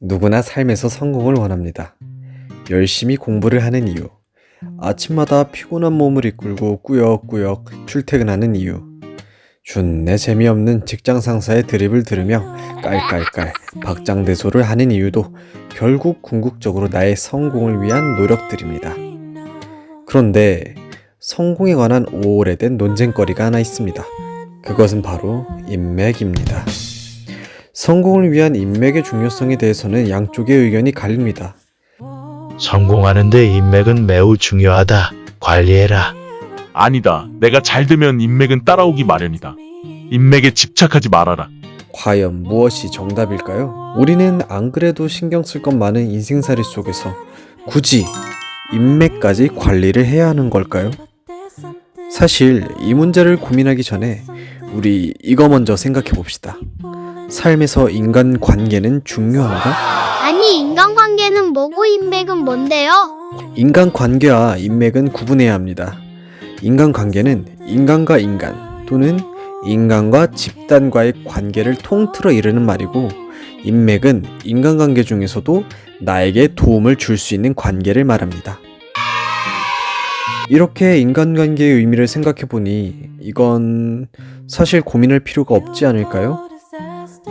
누구나 삶에서 성공을 원합니다. 열심히 공부를 하는 이유. 아침마다 피곤한 몸을 이끌고 꾸역꾸역 출퇴근하는 이유. 준내 재미없는 직장 상사의 드립을 들으며 깔깔깔 박장대소를 하는 이유도 결국 궁극적으로 나의 성공을 위한 노력들입니다. 그런데 성공에 관한 오래된 논쟁거리가 하나 있습니다. 그것은 바로 인맥입니다. 성공을 위한 인맥의 중요성에 대해서는 양쪽의 의견이 갈립니다. 성공하는데 인맥은 매우 중요하다. 관리해라. 아니다. 내가 잘 되면 인맥은 따라오기 마련이다. 인맥에 집착하지 말아라. 과연 무엇이 정답일까요? 우리는 안 그래도 신경 쓸 것 많은 인생살이 속에서 굳이 인맥까지 관리를 해야 하는 걸까요? 사실 이 문제를 고민하기 전에 우리 이거 먼저 생각해 봅시다. 삶에서 인간 관계는 중요한가? 아니 인간관계는 뭐고 인맥은 뭔데요? 인간 관계와 인맥은 구분해야 합니다. 인간 관계는 인간과 인간 또는 인간과 집단과의 관계를 통틀어 이르는 말이고 인맥은 인간관계 중에서도 나에게 도움을 줄 수 있는 관계를 말합니다. 이렇게 인간관계의 의미를 생각해 보니 이건 사실 고민할 필요가 없지 않을까요?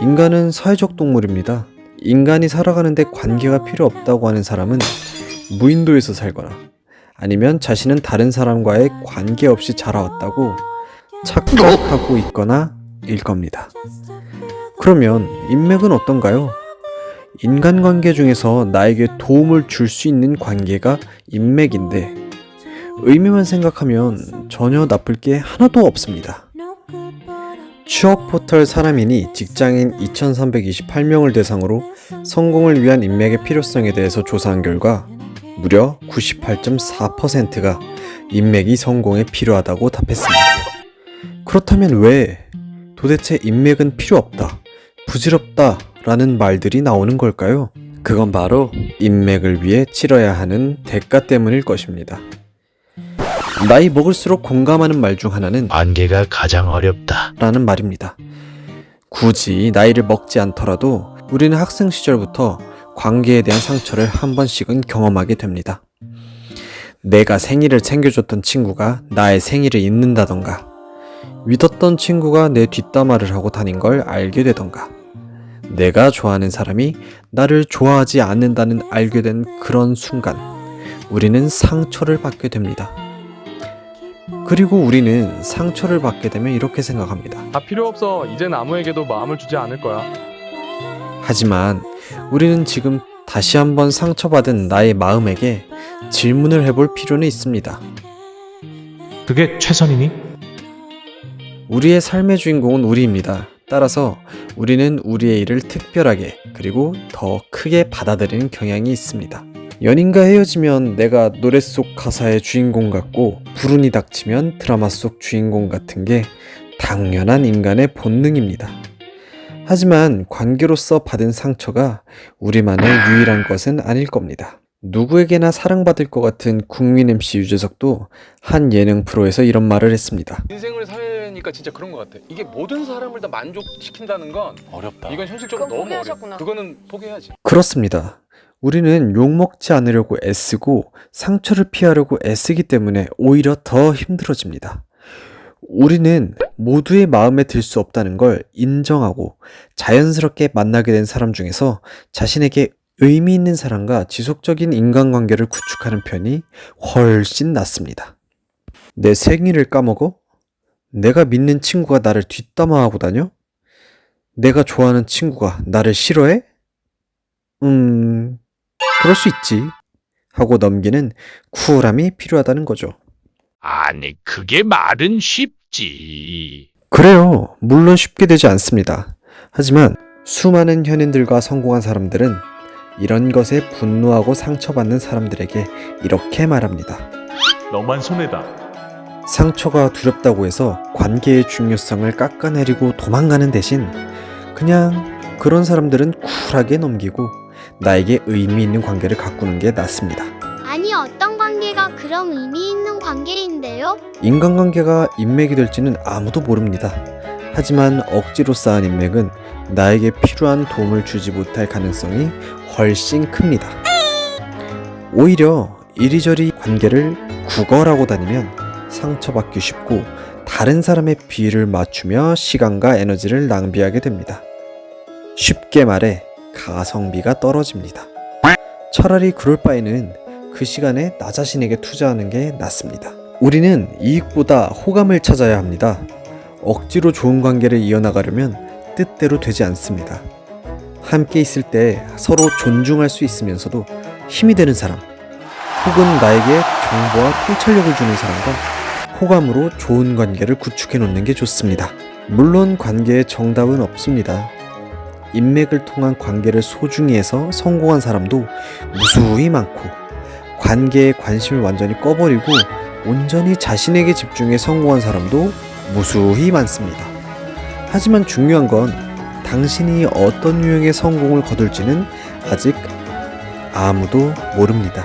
인간은 사회적 동물입니다. 인간이 살아가는데 관계가 필요 없다고 하는 사람은 무인도에서 살거나 아니면 자신은 다른 사람과의 관계 없이 자라왔다고 착각하고 있거나 일 겁니다. 그러면 인맥은 어떤가요? 인간관계 중에서 나에게 도움을 줄 수 있는 관계가 인맥인데 의미만 생각하면 전혀 나쁠 게 하나도 없습니다. 취업 포털 사람이니 직장인 2328명을 대상으로 성공을 위한 인맥의 필요성에 대해서 조사한 결과 무려 98.4%가 인맥이 성공에 필요하다고 답했습니다. 그렇다면 왜 도대체 인맥은 필요 없다, 부질없다 라는 말들이 나오는 걸까요? 그건 바로 인맥을 위해 치러야 하는 대가 때문일 것입니다. 나이 먹을수록 공감하는 말 중 하나는 관계가 가장 어렵다. 라는 말입니다. 굳이 나이를 먹지 않더라도 우리는 학생 시절부터 관계에 대한 상처를 한 번씩은 경험하게 됩니다. 내가 생일을 챙겨줬던 친구가 나의 생일을 잊는다던가, 믿었던 친구가 내 뒷담화를 하고 다닌 걸 알게 되던가, 내가 좋아하는 사람이 나를 좋아하지 않는다는 알게 된 그런 순간, 우리는 상처를 받게 됩니다. 그리고 우리는 상처를 받게 되면 이렇게 생각합니다. 다 필요 없어. 이젠 아무에게도 마음을 주지 않을 거야. 하지만 우리는 지금 다시 한번 상처받은 나의 마음에게 질문을 해볼 필요는 있습니다. 그게 최선이니? 우리의 삶의 주인공은 우리입니다. 따라서 우리는 우리의 일을 특별하게 그리고 더 크게 받아들이는 경향이 있습니다. 연인과 헤어지면 내가 노래 속 가사의 주인공 같고 불운이 닥치면 드라마 속 주인공 같은 게 당연한 인간의 본능입니다. 하지만 관계로서 받은 상처가 우리만의 유일한 것은 아닐 겁니다. 누구에게나 사랑받을 것 같은 국민 MC 유재석도 한 예능 프로에서 이런 말을 했습니다. 인생을 살니까 진짜 그런 것 같아. 이게 모든 사람을 다 만족시킨다는 건 어렵다. 이건 현실적으로 그건 너무. 포기하셨구나. 그거는 포기해야지. 그렇습니다. 우리는 욕먹지 않으려고 애쓰고 상처를 피하려고 애쓰기 때문에 오히려 더 힘들어집니다. 우리는 모두의 마음에 들 수 없다는 걸 인정하고 자연스럽게 만나게 된 사람 중에서 자신에게 의미 있는 사람과 지속적인 인간관계를 구축하는 편이 훨씬 낫습니다. 내 생일을 까먹어? 내가 믿는 친구가 나를 뒷담화하고 다녀? 내가 좋아하는 친구가 나를 싫어해? 음, 그럴 수 있지. 하고 넘기는 쿨함이 필요하다는 거죠. 아니, 그게 말은 쉽지. 그래요. 물론 쉽게 되지 않습니다. 하지만 수많은 현인들과 성공한 사람들은 이런 것에 분노하고 상처받는 사람들에게 이렇게 말합니다. 너만 손해다. 상처가 두렵다고 해서 관계의 중요성을 깎아내리고 도망가는 대신 그냥 그런 사람들은 쿨하게 넘기고 나에게 의미 있는 관계를 가꾸는 게 낫습니다. 아니 어떤 관계가 그런 의미 있는 관계인데요? 인간관계가 인맥이 될지는 아무도 모릅니다. 하지만 억지로 쌓은 인맥은 나에게 필요한 도움을 주지 못할 가능성이 훨씬 큽니다. 오히려 이리저리 관계를 구걸하고 다니면 상처받기 쉽고 다른 사람의 비위를 맞추며 시간과 에너지를 낭비하게 됩니다. 쉽게 말해 가성비가 떨어집니다. 차라리 그럴 바에는 그 시간에 나 자신에게 투자하는 게 낫습니다. 우리는 이익보다 호감을 찾아야 합니다. 억지로 좋은 관계를 이어나가려면 뜻대로 되지 않습니다. 함께 있을 때 서로 존중할 수 있으면서도 힘이 되는 사람, 혹은 나에게 정보와 통찰력을 주는 사람과 호감으로 좋은 관계를 구축해 놓는 게 좋습니다. 물론 관계에 정답은 없습니다. 인맥을 통한 관계를 소중히 해서 성공한 사람도 무수히 많고 관계에 관심을 완전히 꺼버리고 온전히 자신에게 집중해 성공한 사람도 무수히 많습니다. 하지만 중요한 건 당신이 어떤 유형의 성공을 거둘지는 아직 아무도 모릅니다.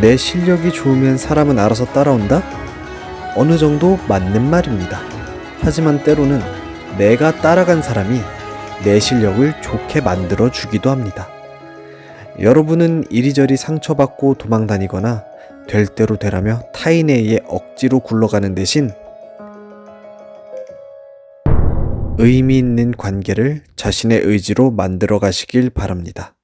내 실력이 좋으면 사람은 알아서 따라온다? 어느 정도 맞는 말입니다. 하지만 때로는 내가 따라간 사람이 내 실력을 좋게 만들어 주기도 합니다. 여러분은 이리저리 상처받고 도망 다니거나 될 대로 되라며 타인에 의해 억지로 굴러가는 대신 의미 있는 관계를 자신의 의지로 만들어 가시길 바랍니다.